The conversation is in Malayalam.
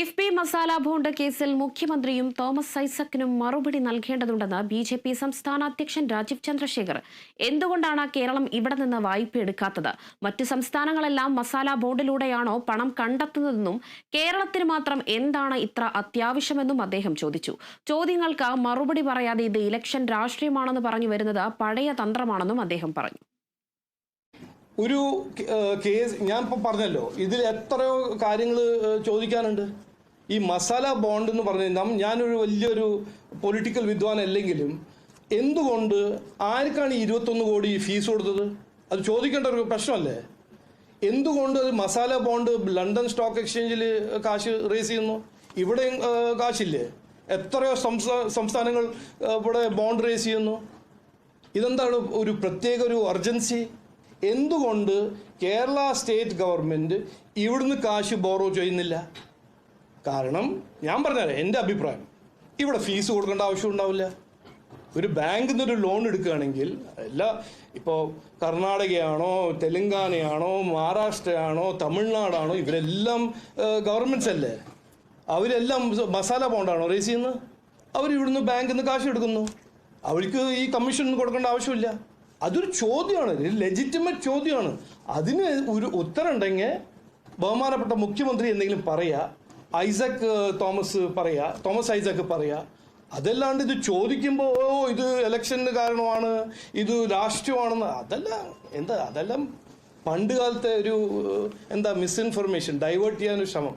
കിഫ്ബി മസാല ബോണ്ട് കേസിൽ മുഖ്യമന്ത്രിയും തോമസ് ഐസക്കിനും മറുപടി നൽകേണ്ടതുണ്ടെന്ന് ബി ജെ പി സംസ്ഥാന അധ്യക്ഷൻ രാജീവ് ചന്ദ്രശേഖർ. എന്തുകൊണ്ടാണ് കേരളം ഇവിടെ നിന്ന് വായ്പ എടുക്കാത്തത്? മറ്റ് സംസ്ഥാനങ്ങളെല്ലാം മസാല ബോണ്ടിലൂടെയാണോ പണം കണ്ടെത്തുന്നതെന്നും കേരളത്തിന് മാത്രം എന്താണ് ഇത്ര അത്യാവശ്യമെന്നും അദ്ദേഹം ചോദിച്ചു. ചോദ്യങ്ങൾക്ക് മറുപടി പറയാതെ ഇത് ഇലക്ഷൻ രാഷ്ട്രീയമാണെന്ന് പറഞ്ഞു വരുന്നത് പഴയ തന്ത്രമാണെന്നും അദ്ദേഹം പറഞ്ഞു. ഒരു കേസ് ഞാൻ പറഞ്ഞല്ലോ ഇതിൽ എത്രയോ കാര്യങ്ങൾ ചോദിക്കാനുണ്ട്. ഈ മസാല ബോണ്ട് എന്ന് പറഞ്ഞു കഴിഞ്ഞാൽ ഞാനൊരു വലിയൊരു പൊളിറ്റിക്കൽ വിദ്വാൻ അല്ലെങ്കിലും എന്തുകൊണ്ട് ആർക്കാണ് ഈ ഇരുപത്തൊന്ന് കോടി ഫീസ് കൊടുത്തത്? അത് ചോദിക്കേണ്ട ഒരു പ്രശ്നമല്ലേ? എന്തുകൊണ്ട് അത് മസാല ബോണ്ട് ലണ്ടൻ സ്റ്റോക്ക് എക്സ്ചേഞ്ചിൽ കാശ് റേസ് ചെയ്യുന്നു? ഇവിടെ കാശില്ലേ? എത്രയോ സംസ്ഥാ- സംസ്ഥാനങ്ങൾ ഇവിടെ ബോണ്ട് റേസ് ചെയ്യുന്നു. ഇതെന്താണ് ഒരു പ്രത്യേക ഒരു അർജൻസി എന്തുകൊണ്ട് കേരള സ്റ്റേറ്റ് ഗവൺമെന്റ് ഇവിടുന്ന് കാശ് ബോറോ ചെയ്യുന്നില്ല? കാരണം ഞാൻ പറഞ്ഞുതരാം എന്റെ അഭിപ്രായം. ഇവിടെ ഫീസ് കൊടുക്കേണ്ട ആവശ്യം ഉണ്ടാവില്ല. ഒരു ബാങ്കിൽ നിന്നൊരു ലോൺ എടുക്കുകയാണെങ്കിൽ എല്ലാ ഇപ്പോൾ കർണാടകയാണോ തെലങ്കാനയാണോ മഹാരാഷ്ട്രയാണോ തമിഴ്നാടാണോ ഇവരെല്ലാം ഗവൺമെന്റ്സ് അല്ലേ? അവരെല്ലാം മസാല ബോണ്ടാണോ റേസ് ചെയ്യുന്നത്? അവർ ഇവിടുന്ന് ബാങ്കിൽ നിന്ന് കാശ് എടുക്കുന്നു. അവർക്ക് ഈ കമ്മീഷൻ കൊടുക്കേണ്ട ആവശ്യമില്ല. അതൊരു ചോദ്യമാണ് ഒരു ലെജിറ്റിമറ്റ് ചോദ്യമാണ്. അതിന് ഒരു ഉത്തരം ഉണ്ടെങ്കിൽ ബഹുമാനപ്പെട്ട മുഖ്യമന്ത്രി എന്തെങ്കിലും പറയാ ഐസക് തോമസ് പറയുക തോമസ് ഐസക് പറയുക അതല്ലാണ്ട് ഇത് ചോദിക്കുമ്പോൾ ഓ ഇത് ഇലക്ഷന് കാരണമാണ് ഇത് രാഷ്ട്രീയമാണെന്ന് അതല്ല എന്താ അതെല്ലാം പണ്ട് കാലത്തെ ഒരു എന്താ മിസ്ഇൻഫർമേഷൻ ഡൈവേർട്ട് ചെയ്യാനൊരു ശ്രമം.